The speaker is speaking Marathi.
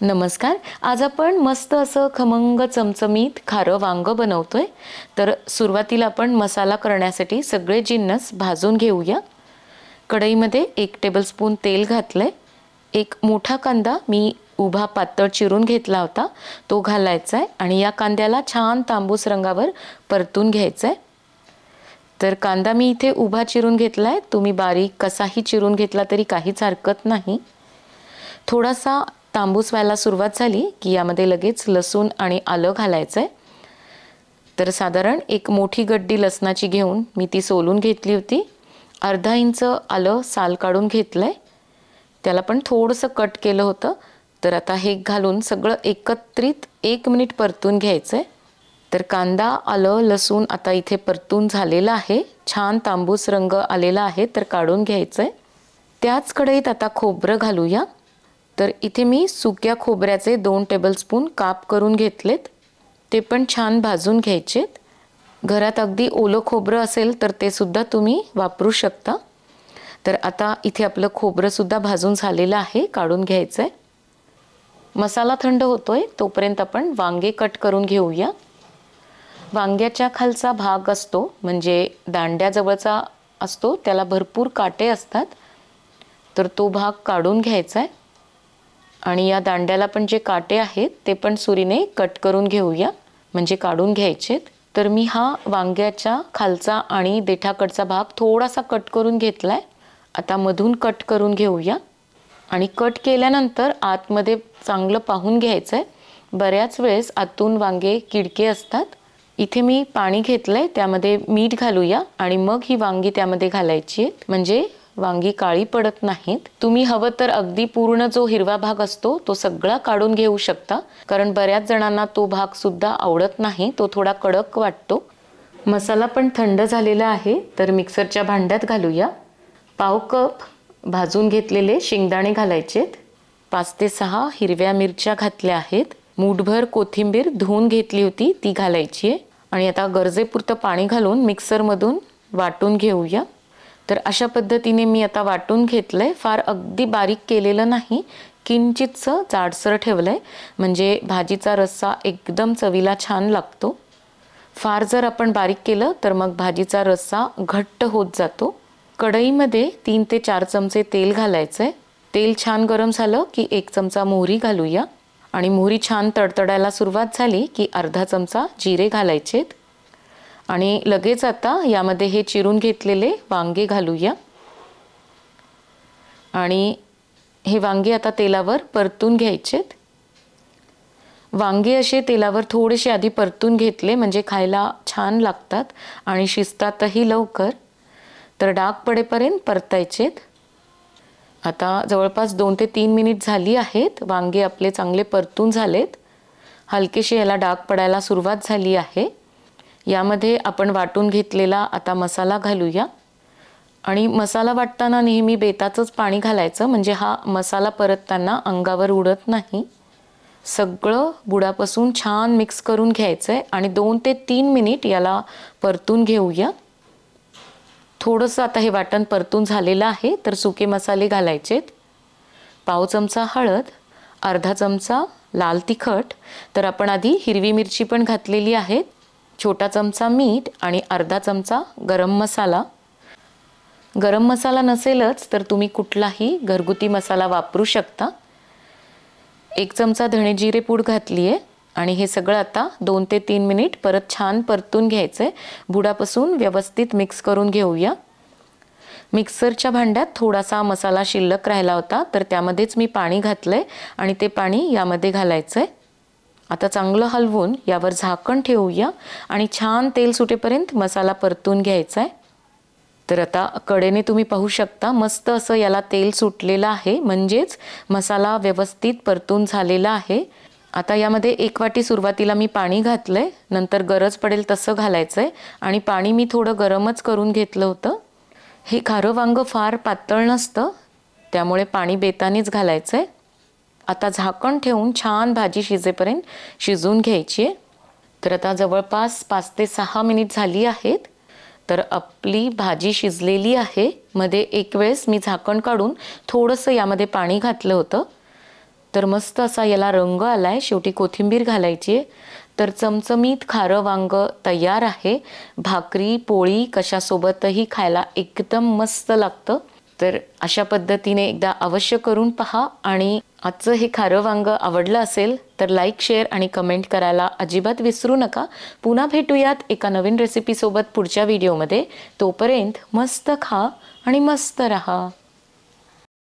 नमस्कार. आज आपण मस्त असं खमंग चमचमीत खारं वांग बनवतोय. तर सुरुवातीला आपण मसाला करण्यासाठी सगळे जिन्नस भाजून घेऊया. कढईमध्ये एक टेबलस्पून तेल घातलंय. एक मोठा कांदा मी उभा पातळ चिरून घेतला होता. तो घालायचा आहे आणि या कांद्याला छान तांबूस रंगावर परतून घ्यायचा आहे तर कांदा मी इथे उभा चिरून घेतला आहे तुम्ही बारीक कसाही चिरून घेतला तरी काहीच हरकत नाही. थोडासा तांबूस व्हायला सुरुवात झाली की यामध्ये लगेच लसूण आणि आलं घालायचं आहे तर साधारण एक मोठी गड्डी लसणाची घेऊन मी ती सोलून घेतली होती. अर्धा इंच आलं साल काढून घेतलं आहे त्याला पण थोडंसं कट केलं होतं. तर आता हे घालून सगळं एकत्रित एक मिनिट परतून घ्यायचं आहे तर कांदा आलं लसूण आता इथे परतून झालेला आहे. छान तांबूस रंग आलेला आहे तर काढून घ्यायचं आहे त्याच कढईत आता खोबरं घालूया. तर इथे मी सुक्या खोबऱ्याचे दोन टेबलस्पून काप करून घेतलेत. ते पण छान भाजून घ्यायचेत. घरात अगदी ओलं खोबरं असेल तर ते सुद्धा तुम्ही वापरू शकता. तर आता इथे आपलं खोबरंसुद्धा भाजून झालेलं आहे काढून घ्यायचं आहे मसाला थंड होतो आहे तोपर्यंत आपण वांगे कट करून घेऊया. वांग्याच्या खालचा भाग असतो म्हणजे दांड्याजवळचा असतो त्याला भरपूर काटे असतात. तर तो भाग काढून घ्यायचा आहे आणि या दांड्याला पण जे काटे आहेत ते पण सुरीने कट करून घेऊया. म्हणजे काढून घ्यायचेत. तर मी हा वांग्याच्या खालचा आणि देठाकडचा भाग थोडासा कट करून घेतला आहे आता मधून कट करून घेऊया. आणि कट केल्यानंतर आतमध्ये चांगलं पाहून घ्यायचं आहे बऱ्याच वेळेस आतून वांगे किडके असतात. इथे मी पाणी घेतलंय त्यामध्ये मीठ घालूया आणि मग ही वांगी त्यामध्ये घालायची आहेत. म्हणजे वांगी काळी पडत नाहीत. तुम्ही हवं तर अगदी पूर्ण जो हिरवा भाग असतो तो सगळा काढून घेऊ शकता. कारण बऱ्याच जणांना तो भाग सुद्धा आवडत नाही तो थोडा कडक वाटतो. मसाला पण थंड झालेला आहे तर मिक्सरच्या भांड्यात घालूया. पाव कप भाजून घेतलेले शेंगदाणे घालायचेत. पाच ते सहा हिरव्या मिरच्या घातल्या आहेत. मूठभर कोथिंबीर धुवून घेतली होती ती घालायची आहे. आणि आता गरजेपुरतं पाणी घालून मिक्सरमधून वाटून घेऊया. तर अशा पद्धतीने मी आता वाटून घेतलं आहे फार अगदी बारीक केलेलं नाही. किंचितचं जाडसर ठेवलं आहे म्हणजे भाजीचा रस्सा एकदम चवीला छान लागतो. फार जर आपण बारीक केलं तर मग भाजीचा रस्सा घट्ट होत जातो. कढईमध्ये तीन ते चार चमचे तेल घालायचं आहे तेल छान गरम झालं की एक चमचा मोहरी घालूया. आणि मोहरी छान तडतडायला सुरुवात झाली की अर्धा चमचा जिरे घालायचेत. आणि लगेच आता यामध्ये हे चिरून घेतलेले वांगे घालूया. आणि हे वांगे आता तेलावर परतून घ्यायचेत. वांगे असे तेलावर थोडेसे आधी परतून घेतले म्हणजे खायला छान लागतात आणि शिजतातही लवकर. तर डाग पडेपर्यंत परतायचेत. आता जवळपास दोन ते तीन मिनिट झाली आहेत. वांगे आपले चांगले परतून झालेत. हलकेशी याला डाग पडायला सुरुवात झाली आहे. यामध्ये आपण वाटून घेतलेला आता मसाला घालूया. आणि मसाला वाटताना नेहमी बेताचंच पाणी घालायचं म्हणजे हा मसाला परतताना अंगावर उडत नाही. सगळं बुडापासून छान मिक्स करून घ्यायचं आहे आणि दोन ते तीन मिनिट याला परतून घेऊया. थोडंसं आता हे वाटण परतून झालेलं आहे तर सुके मसाले घालायचेत. पाव चमचा हळद अर्धा चमचा लाल तिखट तर आपण आधी हिरवी मिरची पण घातलेली आहेत. छोटा चमचा मीठ आणि अर्धा चमचा गरम मसाला. गरम मसाला नसेलच तर तुम्ही कुठलाही घरगुती मसाला वापरू शकता. एक चमचा धणे जिरे पूड घातली आहे आणि हे सगळं आता दोन ते तीन मिनिट परत छान परतून घ्यायचं. आहे बुडापासून व्यवस्थित मिक्स करून घेऊया. मिक्सरच्या भांड्यात थोडासा मसाला शिल्लक राहिला होता तर त्यामध्येच मी पाणी घातलं आहे आणि ते पाणी यामध्ये घालायचं आहे आता चांगलं हलवून यावर झाकण ठेवूया आणि छान तेल सुटेपर्यंत मसाला परतून घ्यायचा आहे. तर आता कडेने तुम्ही पाहू शकता मस्त असं याला तेल सुटलेलं आहे. म्हणजेच मसाला व्यवस्थित परतून झालेला आहे. आता यामध्ये एक वाटी सुरुवातीला मी पाणी घातलं आहे नंतर गरज पडेल तसं घालायचं आहे आणि पाणी मी थोडं गरमच करून घेतलं होतं. हे खारं वांगं फार पातळ नसतं त्यामुळे पाणी बेतानेच घालायचं आहे आता झाकण ठेवून छान भाजी शिजेपर्यंत शिजवून घ्यायची आहे. तर आता जवळपास पाच ते सहा मिनिट झाली आहेत. तर आपली भाजी शिजलेली आहे. मध्ये एक वेळेस मी झाकण काढून थोडंसं यामध्ये पाणी घातलं होतं. तर मस्त असा याला रंग आला आहे शेवटी कोथिंबीर घालायची आहे. तर चमचमीत खारं वांग तयार आहे. भाकरी पोळी कशासोबतही खायला एकदम मस्त लागतं. तर अशा पद्धतीने एकदा अवश्य करून पहा आणि आजचं हे खारं वांग आवडलं असेल तर लाईक शेअर आणि कमेंट करायला अजिबात विसरू नका. पुन्हा भेटूयात एका नवीन रेसिपीसोबत पुढच्या व्हिडिओमध्ये तोपर्यंत मस्त खा आणि मस्त रहा.